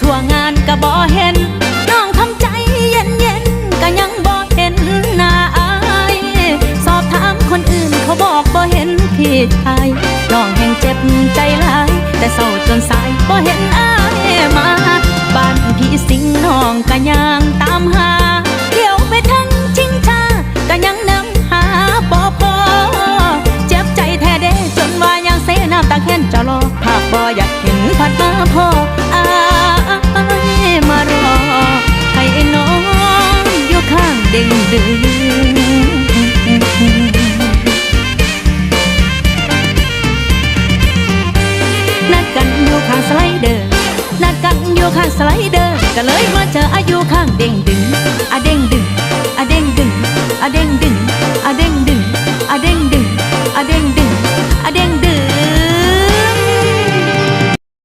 ทั่วงานก็บ่เห็น น้องทำใจเย็นเย็นก็ยังบ่เห็นหน้าอายสอบถามคนอื่นเขาบอกบ่เห็นพี่ชายน้องแห่งเจ็บใจหลาย แต่เศร้าจนสายบ่เห็นอายมาบ้านพี่สิงน้องก็ยังตามหาเที่ยวไปทั้งชิงชาก็ยังนำหาบ่พอเจ็บใจแท้เด้จนว่ายังเสน้ำตาแค้นจะรอภาพบ่อยากเห็นพัดมาพออา เด้งดึงนัดกันอยู่ข้างสไลเดอร์นัดกันอยู่ข้างสไลเดอร์ก็เลยมาเจออายุข้างเด้งดึงอเด้งดึง